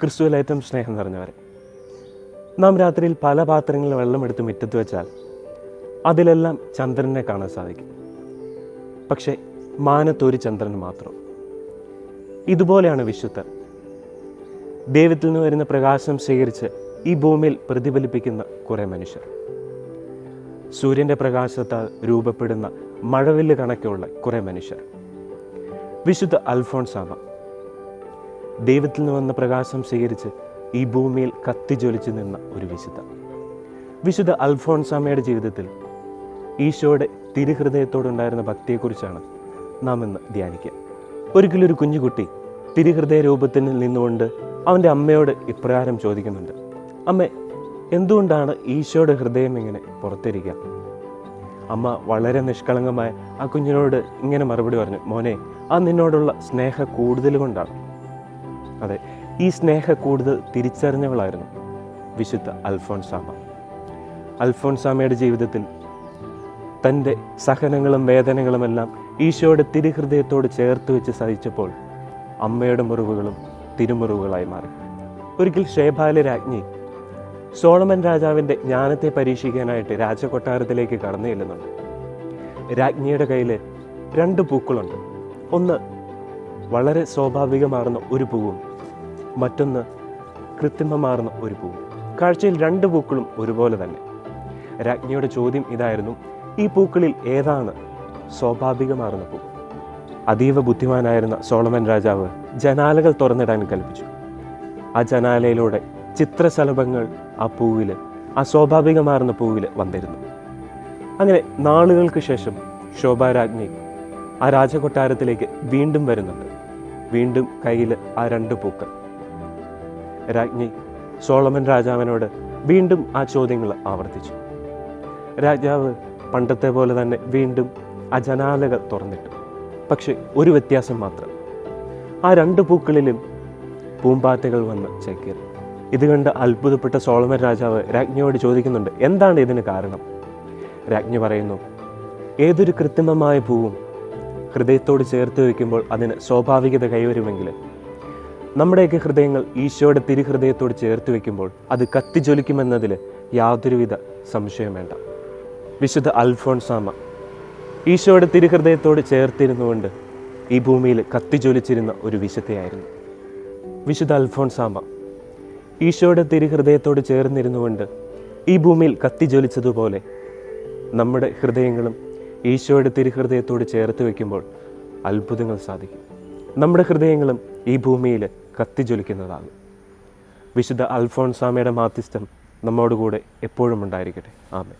ക്രിസ്തുവിലേറ്റം സ്നേഹം നിറഞ്ഞവരെ. നാം രാത്രിയിൽ പല പാത്രങ്ങളിൽ വെള്ളം വെള്ളമെടുത്ത് മുറ്റത്ത് വെച്ചാൽ അതിലെല്ലാം ചന്ദ്രനെ കാണാൻ സാധിക്കും. പക്ഷേ മാനത്തൊരു ചന്ദ്രൻ മാത്രം. ഇതുപോലെയാണ് വിശുദ്ധർ. ദൈവത്തിൽ നിന്ന് വരുന്ന പ്രകാശം സ്വീകരിച്ച് ഈ ഭൂമിയിൽ പ്രതിഫലിപ്പിക്കുന്ന കുറേ മനുഷ്യർ. സൂര്യന്റെ പ്രകാശത്താൽ രൂപപ്പെടുന്ന മഴവില്ല് കണക്കുള്ള കുറേ മനുഷ്യർ. വിശുദ്ധ അൽഫോൺസാമ ദൈവത്തിൽ നിന്ന് വന്ന പ്രകാശം സ്വീകരിച്ച് ഈ ഭൂമിയിൽ കത്തിജ്വലിച്ചു നിന്ന ഒരു വിശുദ്ധ. വിശുദ്ധ അൽഫോൺസാമയുടെ ജീവിതത്തിൽ ഈശോയുടെ തിരുഹൃദയത്തോടുണ്ടായിരുന്ന ഭക്തിയെക്കുറിച്ചാണ് നാം ഇന്ന് ധ്യാനിക്കുക. ഒരിക്കലൊരു കുഞ്ഞുകുട്ടി തിരുഹൃദയ രൂപത്തിൽ നിന്നുകൊണ്ട് അവന്റെ അമ്മയോട് ഇപ്രകാരം ചോദിക്കുന്നുണ്ട് അമ്മ എന്തുകൊണ്ടാണ് ഈശോയുടെ ഹൃദയം ഇങ്ങനെ പുറത്തിരിക്കുക? അമ്മ വളരെ നിഷ്കളങ്കമായ ആ കുഞ്ഞിനോട് ഇങ്ങനെ മറുപടി പറഞ്ഞു മോനെ ആ നിന്നോടുള്ള സ്നേഹ കൂടുതൽ കൊണ്ടാണ്. അതെ ഈ സ്നേഹ കൂടുതൽ തിരിച്ചറിഞ്ഞവളായിരുന്നു വിശുദ്ധ അൽഫോൺസാമ അൽഫോൺസാമയുടെ ജീവിതത്തിൽ തന്റെ സഹനങ്ങളും വേദനകളുമെല്ലാം ഈശോയുടെ തിരുഹൃദയത്തോട് ചേർത്ത് വെച്ച് സഹിച്ചപ്പോൾ അമ്മയുടെ മുറിവുകളും തിരുമുറിവുകളായി മാറി. ഒരിക്കൽ ഷേബാല രാജ്ഞി സോളമൻ രാജാവിന്റെ ജ്ഞാനത്തെ പരീക്ഷിക്കാനായിട്ട് രാജകൊട്ടാരത്തിലേക്ക് കടന്നു ചെല്ലുന്നുണ്ട്. രാജ്ഞിയുടെ കയ്യിൽ രണ്ട് പൂക്കളുണ്ട്. ഒന്ന് വളരെ സ്വാഭാവികമാർന്ന ഒരു പൂവും മറ്റൊന്ന് കൃത്രിമമാർന്ന ഒരു പൂവും. കാഴ്ചയിൽ രണ്ട് പൂക്കളും ഒരുപോലെ തന്നെ. രാജ്ഞിയുടെ ചോദ്യം ഇതായിരുന്നു ഈ പൂക്കളിൽ ഏതാണ് സ്വാഭാവികമാർന്ന പൂ? അതീവ ബുദ്ധിമാനായിരുന്ന സോളമൻ രാജാവ് ജനാലകൾ തുറന്നിടാൻ കൽപ്പിച്ചു. ആ ജനാലയിലൂടെ ചിത്രശലഭങ്ങൾ ആ പൂവിൽ ആ സ്വാഭാവികമാർന്ന പൂവിൽ വന്നിരുന്നു. അങ്ങനെ നാളുകൾക്ക് ശേഷം ശോഭാരാജ്ഞി ആ രാജകൊട്ടാരത്തിലേക്ക് വീണ്ടും വരുന്നുണ്ട്. വീണ്ടും കയ്യിൽ ആ രണ്ട് പൂക്കൾ. രാജ്ഞി സോളമൻ രാജാവിനോട് വീണ്ടും ആ ചോദ്യങ്ങൾ ആവർത്തിച്ചു. രാജാവ് പണ്ടത്തെ പോലെ തന്നെ വീണ്ടും ആ ജനാലകൾ തുറന്നിട്ടു. പക്ഷെ ഒരു വ്യത്യാസം മാത്രം. ആ രണ്ട് പൂക്കളിലും പൂമ്പാറ്റകൾ വന്ന് ചേക്കേറി. ഇത് കണ്ട് അത്ഭുതപ്പെട്ട സോളമൻ രാജാവ് രാജ്ഞിയോട് ചോദിക്കുന്നുണ്ട് എന്താണ് ഇതിന് കാരണം? രാജ്ഞി പറയുന്നു ഏതൊരു കൃത്രിമമായ പൂവും ഹൃദയത്തോട് ചേർത്ത് വയ്ക്കുമ്പോൾ അതിന് സ്വാഭാവികത കൈവരുമെങ്കിൽ. നമ്മുടെയൊക്കെ ഹൃദയങ്ങൾ ഈശോയുടെ തിരുഹൃദയത്തോട് ചേർത്ത് വയ്ക്കുമ്പോൾ അത് കത്തിജ്വലിക്കുമെന്നതിൽ യാതൊരുവിധ സംശയം വേണ്ട. വിശുദ്ധ അൽഫോൺസാമ ഈശോയുടെ തിരുഹൃദയത്തോട് ചേർത്തിരുന്നുകൊണ്ട് ഈ ഭൂമിയിൽ കത്തിജ്വലിച്ചിരുന്ന ഒരു വിശുദ്ധയായിരുന്നു. വിശുദ്ധ അൽഫോൺസാമ ഈശോയുടെ തിരുഹൃദയത്തോട് ചേർന്നിരുന്നുകൊണ്ട് ഈ ഭൂമിയിൽ കത്തിജ്വലിച്ചതുപോലെ നമ്മുടെ ഹൃദയങ്ങളും ഈശോയുടെ തിരുഹൃദയത്തോട് ചേർത്ത് വയ്ക്കുമ്പോൾ അത്ഭുതങ്ങൾ സാധിക്കും. നമ്മുടെ ഹൃദയങ്ങളും ഈ ഭൂമിയിൽ കത്തിജ്വലിക്കുന്നതാകും. വിശുദ്ധ അൽഫോൺസാമയുടെ മാധ്യസ്ഥം നമ്മോടുകൂടെ എപ്പോഴും ഉണ്ടായിരിക്കട്ടെ. ആമേ